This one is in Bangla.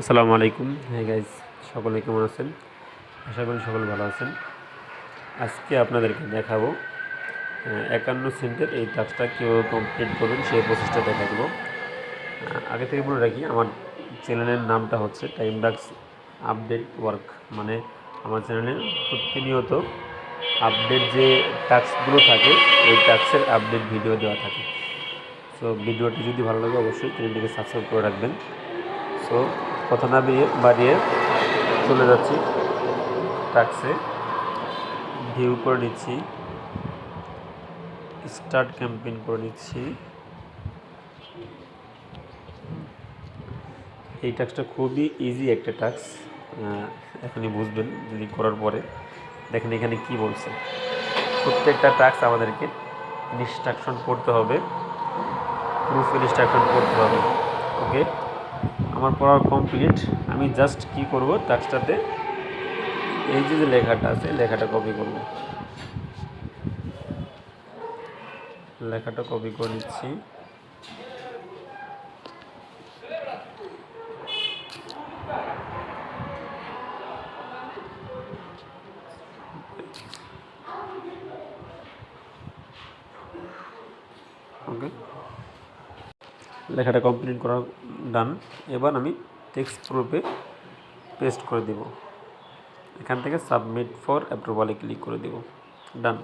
আসসালামু আলাইকুম। হ্যাঁ গাইজ সকলে কেমন আছেন? আশা করি সকলে ভালো আছেন। আজকে আপনাদেরকে দেখাবো একান্ন সেন্টের এই টাস্কটা কীভাবে কমপ্লিট করবেন সেই প্রসেসটা দেখা দেবো আগে থেকে বলে রাখি, আমার চ্যানেলের নামটা হচ্ছে টাইম ডাক্স আপডেট ওয়ার্ক মানে আমার চ্যানেলে প্রতিনিয়ত আপডেট যে টাস্কগুলো থাকে, ওই টাস্কের আপডেট ভিডিও দেওয়া থাকে। সো ভিডিওটি যদি ভালো লাগে, অবশ্যই চ্যানেলটিকে সাবস্ক্রাইব করে রাখবেন। সো কথা না বাড়িয়ে চলে যাচ্ছি। টাক্সে ভিউ করে নিচ্ছি। স্টার্ট ক্যাম্পেইন করে নিচ্ছি। এই টাস্কটা খুবই ইজি একটা টাস্ক এখনই বুঝবেন যদি করার পরে। দেখেন এখানে কি বলছে। প্রত্যেকটা টাস্ক আমাদেরকে ইনস্ট্রাকশন করতে হবে। প্রুফ ইনস্ট্রাকশন করতে হবে। ওকে আমার পড়া কমপ্লিট আমি জাস্ট কি করব টাস্কটাতে এই যে যে লেখাটা আছে, লেখাটা কপি করব। লেখাটা কপি করে নিচ্ছি। ওকে লেখাটা কমপ্লিট করা ডান এবার আমি টেক্সট প্রুফে পেস্ট করে দেব। এখান থেকে সাবমিট ফর অ্যাপ্রুভালে ক্লিক করে দেব। ডান